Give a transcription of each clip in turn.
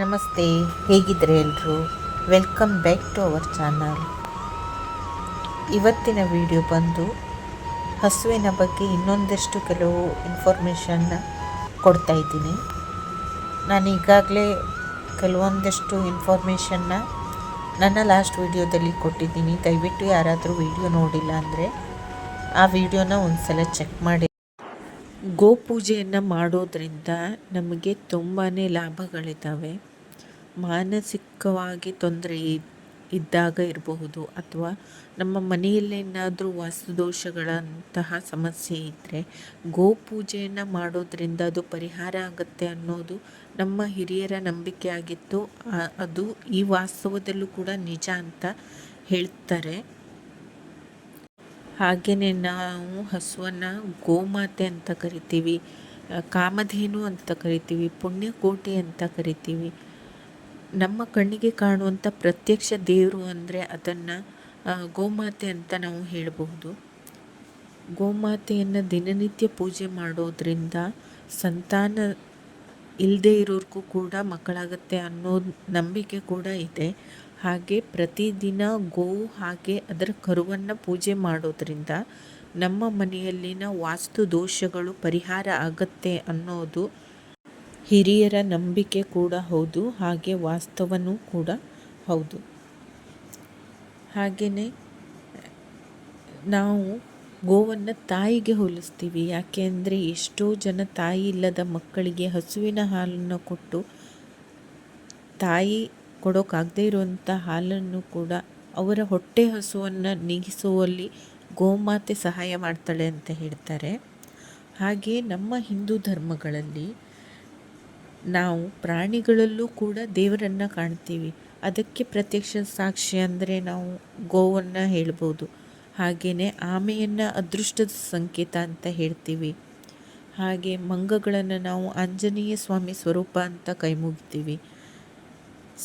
ನಮಸ್ತೆ, ಹೇಗಿದ್ರೆ ಎಲ್ಲರೂ welcome back to our channel ಇವತ್ತಿನ ವಿಡಿಯೋ ಬಂದು ಹಸುವಿನ ಬಗ್ಗೆ ಇನ್ನೊಂದಷ್ಟು ಕೆಲವು ಇನ್ಫಾರ್ಮೇಷನ್ನ ಕೊಡ್ತಾ ಇದ್ದೀನಿ. ನಾನು ಈಗಾಗಲೇ ಕೆಲವೊಂದಷ್ಟು ಇನ್ಫಾರ್ಮೇಷನ್ನ ನನ್ನ ಲಾಸ್ಟ್ ವಿಡಿಯೋದಲ್ಲಿ ಕೊಟ್ಟಿದ್ದೀನಿ. ದಯವಿಟ್ಟು ಯಾರಾದರೂ ವಿಡಿಯೋ ನೋಡಿಲ್ಲ ಅಂದರೆ ಆ ವಿಡಿಯೋನ ಒಂದ್ಸಲ ಚೆಕ್ ಮಾಡಿ. ಗೋಪೂಜೆಯನ್ನು ಮಾಡೋದರಿಂದ ನಮಗೆ ತುಂಬಾ ಲಾಭಗಳಿದ್ದಾವೆ. ಮಾನಸಿಕವಾಗಿ ತೊಂದರೆ ಇದ್ದಾಗ ಇರಬಹುದು ಅಥವಾ ನಮ್ಮ ಮನೆಯಲ್ಲೇನಾದರೂ ವಾಸ್ತುದೋಷಗಳಂತಹ ಸಮಸ್ಯೆ ಇದ್ದರೆ ಗೋಪೂಜೆಯನ್ನು ಮಾಡೋದರಿಂದ ಅದು ಪರಿಹಾರ ಆಗುತ್ತೆ ಅನ್ನೋದು ನಮ್ಮ ಹಿರಿಯರ ನಂಬಿಕೆ ಆಗಿತ್ತು. ಅದು ಈ ವಾಸ್ತವದಲ್ಲೂ ಕೂಡ ನಿಜ ಅಂತ ಹೇಳ್ತಾರೆ. ಹಾಗೆಯೇ ನಾವು ಹಸುವನ್ನು ಗೋಮಾತೆ ಅಂತ ಕರಿತೀವಿ ಕಾಮಧೇನು ಅಂತ ಕರಿತೀವಿ, ಪುಣ್ಯಕೋಟಿ ಅಂತ ಕರಿತೀವಿ. ನಮ್ಮ ಕಣ್ಣಿಗೆ ಕಾಣುವಂಥ ಪ್ರತ್ಯಕ್ಷ ದೇವರು ಅಂದರೆ ಅದನ್ನು ಗೋಮಾತೆ ಅಂತ ನಾವು ಹೇಳಬಹುದು. ಗೋಮಾತೆಯನ್ನು ದಿನನಿತ್ಯ ಪೂಜೆ ಮಾಡೋದರಿಂದ ಸಂತಾನ ಇಲ್ಲದೆ ಇರೋರ್ಗೂ ಕೂಡ ಮಕ್ಕಳಾಗತ್ತೆ ಅನ್ನೋ ನಂಬಿಕೆ ಕೂಡ ಇದೆ. ಹಾಗೆ ಪ್ರತಿದಿನ ಗೋವು ಹಾಗೆ ಅದರ ಕರುವನ್ನು ಪೂಜೆ ಮಾಡೋದರಿಂದ ನಮ್ಮ ಮನೆಯಲ್ಲಿನ ವಾಸ್ತು ದೋಷಗಳು ಪರಿಹಾರ ಆಗತ್ತೆ ಅನ್ನೋದು ಹಿರಿಯರ ನಂಬಿಕೆ ಕೂಡ ಹೌದು, ಹಾಗೆ ವಾಸ್ತವನೂ ಕೂಡ ಹೌದು. ಹಾಗೆಯೇ ನಾವು ಗೋವನ್ನು ತಾಯಿಗೆ ಹೋಲಿಸ್ತೀವಿ. ಯಾಕೆ ಅಂದರೆ ಎಷ್ಟೋ ಜನ ತಾಯಿ ಇಲ್ಲದ ಮಕ್ಕಳಿಗೆ ಹಸುವಿನ ಹಾಲನ್ನು ಕೊಟ್ಟು ತಾಯಿ ಕೊಡೋಕ್ಕಾಗದೇ ಇರುವಂಥ ಹಾಲನ್ನು ಕೂಡ ಅವರ ಹೊಟ್ಟೆ ಹಸುವನ್ನು ನೀಗಿಸುವಲ್ಲಿ ಗೋಮಾತೆ ಸಹಾಯ ಮಾಡ್ತಾಳೆ ಅಂತ ಹೇಳ್ತಾರೆ. ಹಾಗೆ ನಮ್ಮ ಹಿಂದೂ ಧರ್ಮಗಳಲ್ಲಿ ನಾವು ಪ್ರಾಣಿಗಳಲ್ಲೂ ಕೂಡ ದೇವರನ್ನು ಕಾಣ್ತೀವಿ. ಅದಕ್ಕೆ ಪ್ರತ್ಯಕ್ಷ ಸಾಕ್ಷಿ ಅಂದರೆ ನಾವು ಗೋವನ್ನು ಹೇಳ್ಬೋದು. ಹಾಗೆಯೇ ಆಮೆಯನ್ನು ಅದೃಷ್ಟದ ಸಂಕೇತ ಅಂತ ಹೇಳ್ತೀವಿ. ಹಾಗೆ ಮಂಗಗಳನ್ನು ನಾವು ಆಂಜನೇಯ ಸ್ವಾಮಿ ಸ್ವರೂಪ ಅಂತ ಕೈಮುಗ್ತೀವಿ.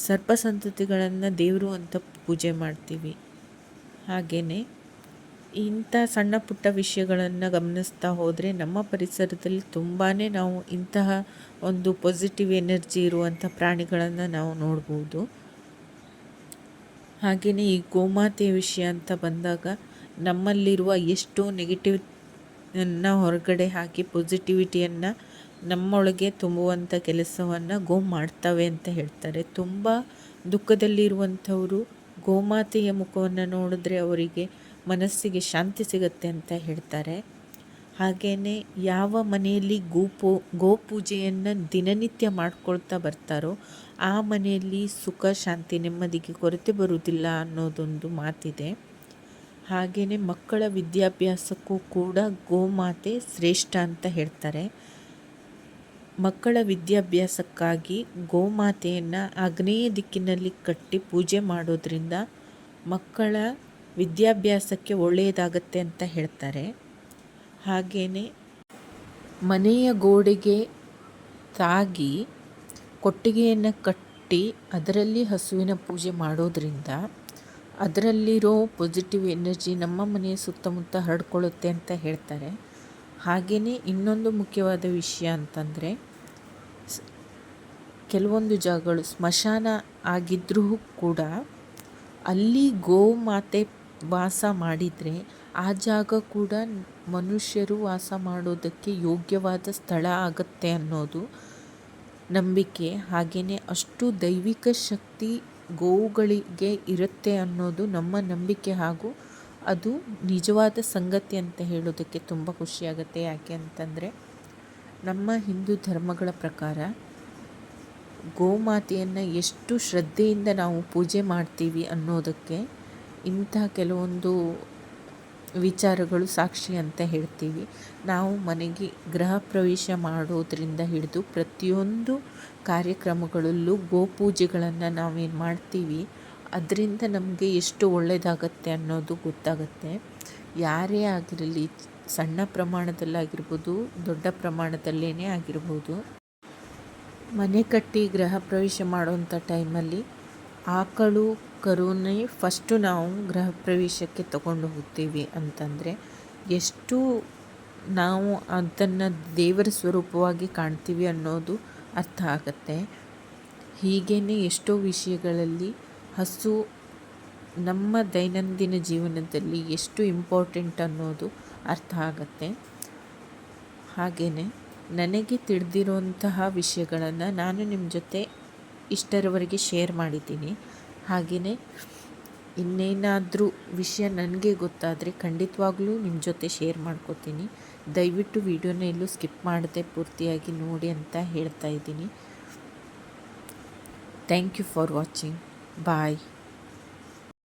ಸರ್ಪ ಸಂತತಿಗಳನ್ನು ದೇವರು ಅಂತ ಪೂಜೆ ಮಾಡ್ತೀವಿ. ಹಾಗೆಯೇ ಇಂಥ ಸಣ್ಣ ಪುಟ್ಟ ವಿಷಯಗಳನ್ನು ಗಮನಿಸ್ತಾ ಹೋದರೆ ನಮ್ಮ ಪರಿಸರದಲ್ಲಿ ತುಂಬಾ ನಾವು ಇಂತಹ ಒಂದು ಪಾಸಿಟಿವ್ ಎನರ್ಜಿ ಇರುವಂಥ ಪ್ರಾಣಿಗಳನ್ನು ನಾವು ನೋಡ್ಬೋದು. ಹಾಗೆಯೇ ಈ ಗೋಮಾತೆಯ ವಿಷಯ ಅಂತ ಬಂದಾಗ ನಮ್ಮಲ್ಲಿರುವ ಎಷ್ಟೋ ನೆಗೆಟಿವ್ ಹೊರಗಡೆ ಹಾಕಿ ಪಾಸಿಟಿವಿಟಿಯನ್ನು ನಮ್ಮೊಳಗೆ ತುಂಬುವಂಥ ಕೆಲಸವನ್ನು ಗೋ ಮಾಡ್ತವೆ ಅಂತ ಹೇಳ್ತಾರೆ. ತುಂಬ ದುಃಖದಲ್ಲಿರುವಂಥವರು ಗೋಮಾತೆಯ ಮುಖವನ್ನು ನೋಡಿದ್ರೆ ಅವರಿಗೆ ಮನಸ್ಸಿಗೆ ಶಾಂತಿ ಸಿಗುತ್ತೆ ಅಂತ ಹೇಳ್ತಾರೆ. ಹಾಗೆಯೇ ಯಾವ ಮನೆಯಲ್ಲಿ ಗೋಪೂ, ಗೋಪೂಜೆಯನ್ನು ದಿನನಿತ್ಯ ಮಾಡ್ಕೊಳ್ತಾ ಬರ್ತಾರೋ ಆ ಮನೆಯಲ್ಲಿ ಸುಖ, ಶಾಂತಿ, ನೆಮ್ಮದಿಗೆ ಕೊರತೆ ಬರುವುದಿಲ್ಲ ಅನ್ನೋದೊಂದು ಮಾತಿದೆ. ಹಾಗೆಯೇ ಮಕ್ಕಳ ವಿದ್ಯಾಭ್ಯಾಸಕ್ಕೂ ಕೂಡ ಗೋಮಾತೆ ಶ್ರೇಷ್ಠ ಅಂತ ಹೇಳ್ತಾರೆ. ಮಕ್ಕಳ ವಿದ್ಯಾಭ್ಯಾಸಕ್ಕಾಗಿ ಗೋಮಾತೆಯನ್ನು ಆಗ್ನೇಯ ದಿಕ್ಕಿನಲ್ಲಿ ಕಟ್ಟಿ ಪೂಜೆ ಮಾಡೋದ್ರಿಂದ ಮಕ್ಕಳ ವಿದ್ಯಾಭ್ಯಾಸಕ್ಕೆ ಒಳ್ಳೆಯದಾಗತ್ತೆ ಅಂತ ಹೇಳ್ತಾರೆ. ಹಾಗೆಯೇ ಮನೆಯ ಗೋಡೆಗೆ ತಾಗಿ ಕೊಟ್ಟಿಗೆಯನ್ನು ಕಟ್ಟಿ ಅದರಲ್ಲಿ ಹಸುವಿನ ಪೂಜೆ ಮಾಡೋದ್ರಿಂದ ಅದರಲ್ಲಿರೋ ಪಾಸಿಟಿವ್ ಎನರ್ಜಿ ನಮ್ಮ ಮನೆಯ ಸುತ್ತಮುತ್ತ ಹರಡ್ಕೊಳ್ಳುತ್ತೆ ಅಂತ ಹೇಳ್ತಾರೆ. ಹಾಗೆಯೇ ಇನ್ನೊಂದು ಮುಖ್ಯವಾದ ವಿಷಯ ಅಂತಂದರೆ ಕೆಲವೊಂದು ಜಾಗಗಳು ಸ್ಮಶಾನ ಆಗಿದ್ರೂ ಕೂಡ ಅಲ್ಲಿ ಗೋಮಾತೆ ವಾಸ ಮಾಡಿದರೆ ಆ ಜಾಗ ಕೂಡ ಮನುಷ್ಯರು ವಾಸ ಮಾಡೋದಕ್ಕೆ ಯೋಗ್ಯವಾದ ಸ್ಥಳ ಆಗತ್ತೆ ಅನ್ನೋದು ನಂಬಿಕೆ. ಹಾಗೆಯೇ ಅಷ್ಟು ದೈವಿಕ ಶಕ್ತಿ ಗೋವುಗಳಿಗೆ ಇರುತ್ತೆ ಅನ್ನೋದು ನಮ್ಮ ನಂಬಿಕೆ ಹಾಗೂ ಅದು ನಿಜವಾದ ಸಂಗತಿ ಅಂತ ಹೇಳೋದಕ್ಕೆ ತುಂಬ ಖುಷಿಯಾಗುತ್ತೆ. ಯಾಕೆ ಅಂತಂದರೆ, ನಮ್ಮ ಹಿಂದೂ ಧರ್ಮಗಳ ಪ್ರಕಾರ ಗೋಮಾತೆಯನ್ನು ಎಷ್ಟು ಶ್ರದ್ಧೆಯಿಂದ ನಾವು ಪೂಜೆ ಮಾಡ್ತೀವಿ ಅನ್ನೋದಕ್ಕೆ ಇಂಥ ಕೆಲವೊಂದು ವಿಚಾರಗಳು ಸಾಕ್ಷಿ ಅಂತ ಹೇಳ್ತೀವಿ. ನಾವು ಮನೆಗೆ ಗೃಹ ಪ್ರವೇಶ ಮಾಡೋದರಿಂದ ಹಿಡಿದು ಪ್ರತಿಯೊಂದು ಕಾರ್ಯಕ್ರಮಗಳಲ್ಲೂ ಗೋಪೂಜೆಗಳನ್ನು ನಾವೇನು ಮಾಡ್ತೀವಿ ಅದರಿಂದ ನಮಗೆ ಎಷ್ಟು ಒಳ್ಳೆಯದಾಗತ್ತೆ ಅನ್ನೋದು ಗೊತ್ತಾಗುತ್ತೆ. ಯಾರೇ ಆಗಿರಲಿ, ಸಣ್ಣ ಪ್ರಮಾಣದಲ್ಲಾಗಿರ್ಬೋದು, ದೊಡ್ಡ ಪ್ರಮಾಣದಲ್ಲೇ ಆಗಿರ್ಬೋದು, ಮನೆ ಕಟ್ಟಿ ಗೃಹ ಪ್ರವೇಶ ಮಾಡುವಂಥ ಟೈಮಲ್ಲಿ ಆಕಳು, ಕರುನೇ ಫಸ್ಟು ನಾವು ಗೃಹ ಪ್ರವೇಶಕ್ಕೆ ತಗೊಂಡು ಹೋಗ್ತೀವಿ ಅಂತಂದರೆ, ಎಷ್ಟು ನಾವು ಅದನ್ನು ದೇವರ ಸ್ವರೂಪವಾಗಿ ಕಾಣ್ತೀವಿ ಅನ್ನೋದು ಅರ್ಥ ಆಗುತ್ತೆ. ಹೀಗೇ ಎಷ್ಟೋ ವಿಷಯಗಳಲ್ಲಿ ಹಸು ನಮ್ಮ ದೈನಂದಿನ ಜೀವನದಲ್ಲಿ ಎಷ್ಟು ಇಂಪಾರ್ಟೆಂಟ್ ಅನ್ನೋದು ಅರ್ಥ ಆಗತ್ತೆ. ಹಾಗೆಯೇ ನನಗೆ ತಿಳಿದಿರುವಂತಹ ವಿಷಯಗಳನ್ನು ನಾನು ನಿಮ್ಮ ಜೊತೆ ಇಷ್ಟರವರೆಗೆ ಶೇರ್ ಮಾಡಿದ್ದೀನಿ. ಹಾಗೆಯೇ ಇನ್ನೇನಾದರೂ ವಿಷಯ ನನಗೆ ಗೊತ್ತಾದರೆ ಖಂಡಿತವಾಗ್ಲೂ ನಿಮ್ಮ ಜೊತೆ ಶೇರ್ ಮಾಡ್ಕೋತೀನಿ. ದಯವಿಟ್ಟು ವಿಡಿಯೋನ ಎಲ್ಲೂ ಸ್ಕಿಪ್ ಮಾಡದೆ ಪೂರ್ತಿಯಾಗಿ ನೋಡಿ ಅಂತ ಹೇಳ್ತಾ ಇದ್ದೀನಿ. Thank you for watching Bye.